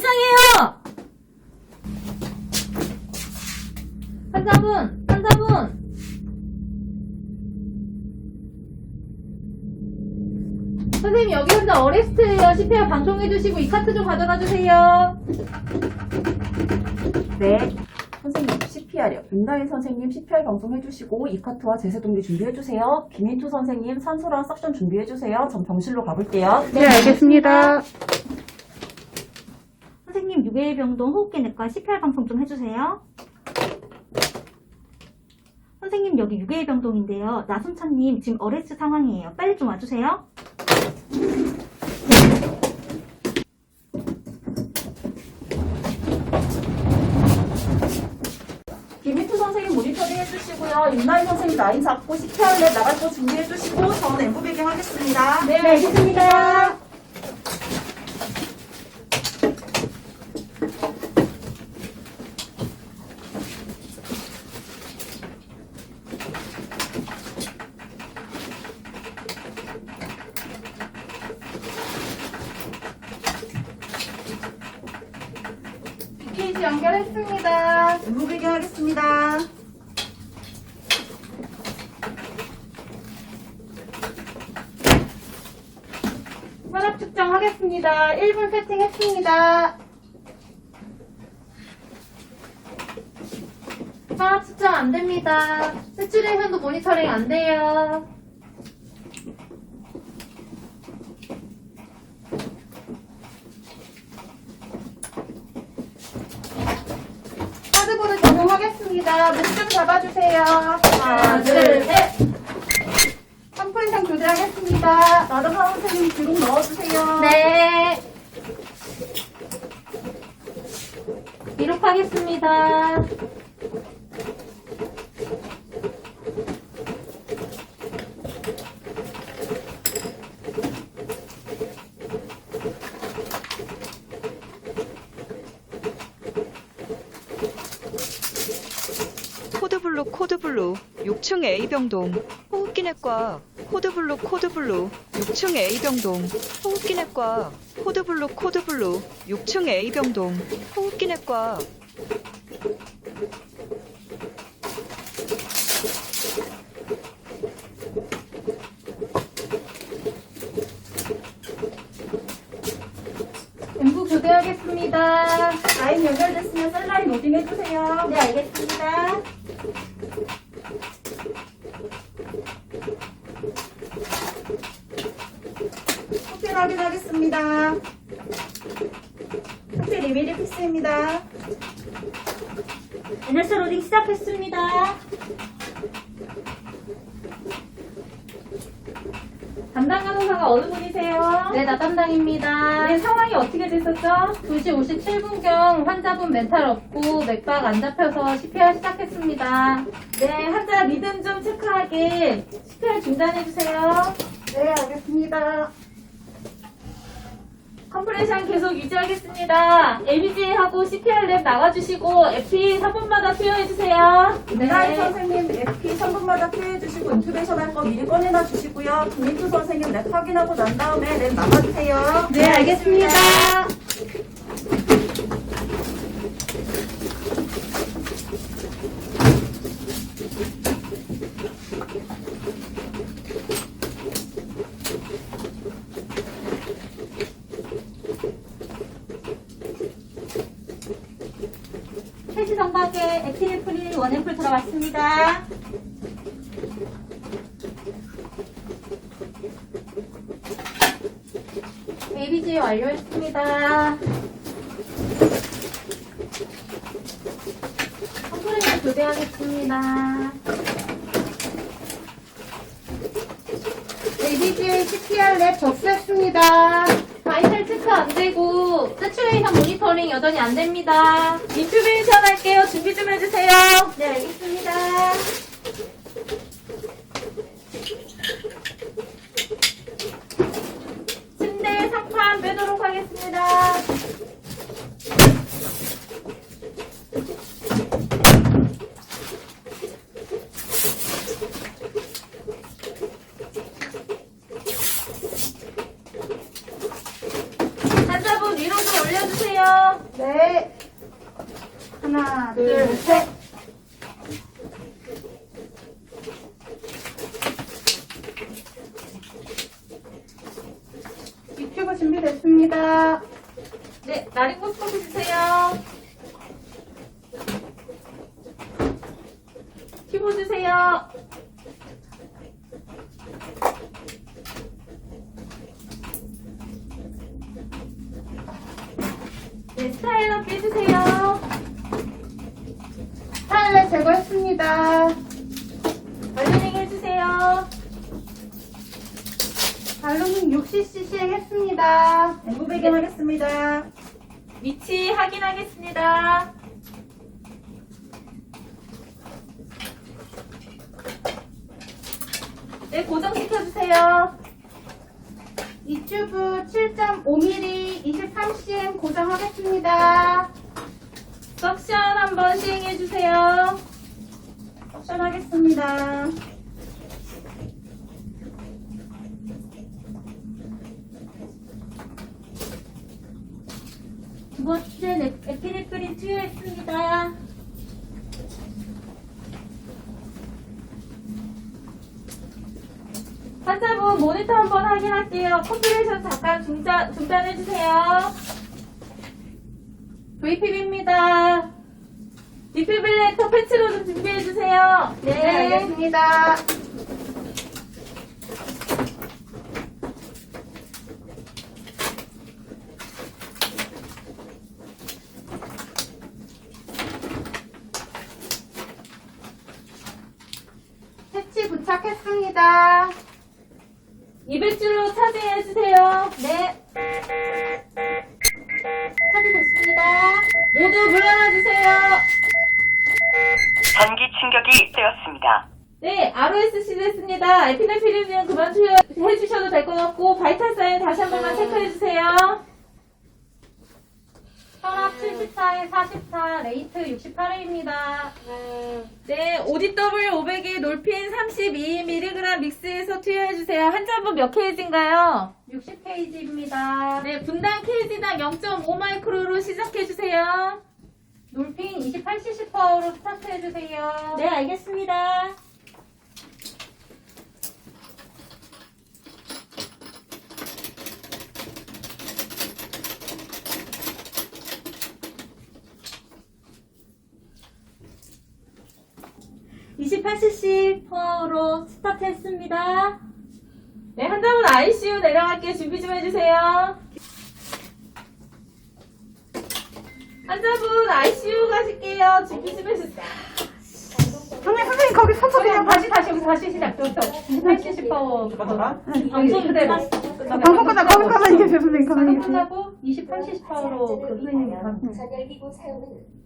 상황이에요! 환자분! 환자분! 선생님 여기 혼자 어레스트예요. CPR 방송해주시고 이 카트 좀 가져다 주세요. 네. 선생님, CPR이요. 윤다인 선생님 CPR 방송 해주시고, 이카트와 제세동기 준비해주세요. 김인투 선생님 산소랑 석션 준비해주세요. 전 병실로 가볼게요. 네, 알겠습니다. 선생님, 유해병동 호흡기 내과 CPR 방송 좀 해주세요. 선생님, 여기 유해병동인데요. 나순찬님 지금 어레스 상황이에요. 빨리 좀 와주세요. 김인투 선생님 모니터링 해주시고요. 윤다인 선생님 라인 잡고 CPR 랩 나갈 거 준비해주시고, 저는 배경 하겠습니다. 네, 알겠습니다. BKG 연결했습니다. 엠부 배경 하겠습니다. 혈압 측정하겠습니다. 1분 세팅했습니다. 혈압 측정 안 됩니다. 세츄레이션도 모니터링 안 돼요. 카드보드 적용하겠습니다. 목좀 잡아주세요. 하나, 둘, 셋. 3% 이상 교대하겠습니다. 나르사 선생님 기록 넣어주세요. 네. 기록 하겠습니다. 코드블루 코드블루 6층 A병동. 호흡기내과 코드블루 코드블루 6층 A병동. 호흡기내과 코드블루 코드블루 6층 A병동. 호흡기내과 엠부 교대하겠습니다. 라인 연결됐으면 셀라인 로딩 해주세요. 네, 알겠습니다. 호텔 확인하겠습니다. 호텔 이메일 필수입니다. NS 로딩 시작했습니다. 담당 간호사가 어느 분이세요? 네, 나 담당입니다. 네, 상황이 어떻게 됐었죠? 2시 57분경 환자분 멘탈 없고 맥박 안 잡혀서 CPR 시작했습니다. 네, 환자 리듬 좀 체크하게 CPR 중단해주세요. 네, 알겠습니다. 컴프레션 계속 유지하겠습니다. ABG하고 CPR 랩 나가주시고 에피 4분마다 투여해주세요. 윤다인 선생님 FP 3분마다 투여해주시고 인큐베이션 할 거 미리 꺼내놔 주시고요. 김인투 선생님 랩 확인하고 난 다음에 랩 나가주세요. 네, 알겠습니다. 헬스 정박에 에피네프린 원앰플 들어왔습니다. ABG 완료했습니다. 컴프레션 교대하겠습니다. ABG CPR 랩 접수했습니다. 안 되고 세츄레이션 모니터링 여전히 안 됩니다. 인큐베이션 할게요. 준비 좀 해주세요. 네, 알겠습니다. 침대 상판 빼도록 하겠습니다. 환자분 위로 좀 올려 올려주세요. 네. 하나, 둘, 셋. 유튜브 준비됐습니다. 네, 나리고 스코프 주세요. 큐브 주세요. 네, 스타일러 빼주세요. 제거했습니다. 발레닝 해주세요. 발로ning 60cc 시행했습니다. 엠브 배경 하겠습니다. 위치 확인하겠습니다. 네, 고정시켜주세요. 유튜브 7.5mm 23cm 고정하겠습니다. 석션 한번 시행해 주세요. 옵션 하겠습니다. 두 번째 에피네프린 투여했습니다. 환자분 모니터 한번 확인할게요. 컴퓨레이션 잠깐 중단, 중단해주세요. VPB입니다. 디피빌레이터 패치로 좀 준비해주세요. 네, 알겠습니다. 패치 부착했습니다. 200줄로 차지해주세요. 네. 차지됐습니다. 모두 물러나주세요. 전기 되었습니다. 네, ROSC 됐습니다. 에피네피린은 그만 투여해주셔도 될 것 같고, 바이탈 사인 다시 한 번만 체크해주세요. 혈압 74에 44, 레이트 68회입니다. 네, ODW 500에 놀핀 32mg 믹스해서 투여해주세요. 환자분 몇 케이지인가요? 60페이지입니다. 네, 분당 케이지당 0.5 마이크로로 시작해주세요. 놀핀 28cc 파워로 스타트 해주세요. 네, 알겠습니다. (28cc) 파워로 스타트 했습니다. 네, 환자분 ICU 내려갈게요. 준비 좀 해주세요. 환자분 ICU 가실게요. 준비 좀 해주세요. 선생님, 선생님, 거기 서서 그냥 다시 다시 여기서 다시 시작부터 28cc 파워 방송 그대로. 방송 끝나, 거기 가만히 계세요, 선생님, 방송 끝나고 28cc 파워로 그 선생님이 하면. 전열기구 사용은